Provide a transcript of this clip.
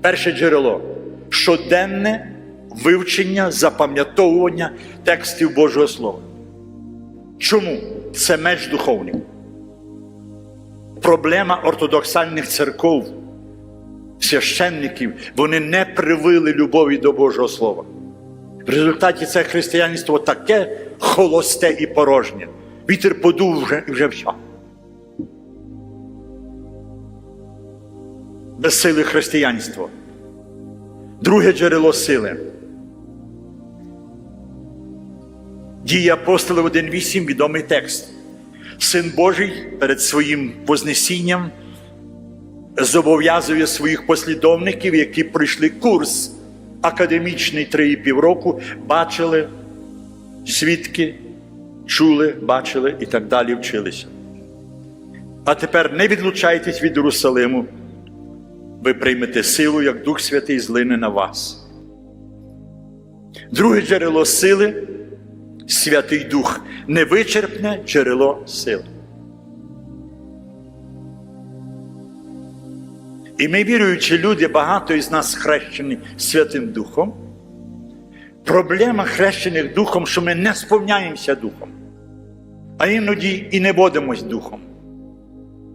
Перше джерело щоденне вивчення, запам'ятовування текстів Божого Слова. Чому? Це меч духовний. Проблема ортодоксальних церков, священників, вони не привили любові до Божого Слова. В результаті це християнство таке холосте і порожнє. Вітер подув вже, і вже все. Без сили християнство. Друге джерело сили. Дії апостолів 1.8 відомий текст. Син Божий перед своїм Вознесінням зобов'язує своїх послідовників, які пройшли курс академічний 3,5 року, бачили свідки, чули, бачили і так далі вчилися. А тепер не відлучайтесь від Єрусалиму, ви приймете силу, як Дух Святий злине на вас. Друге джерело сили Святий Дух, невичерпне джерело сили. І ми, віруючі люди, багато із нас хрещені Святим Духом. Проблема хрещених Духом, що ми не сповняємося Духом, а іноді і не водимось Духом.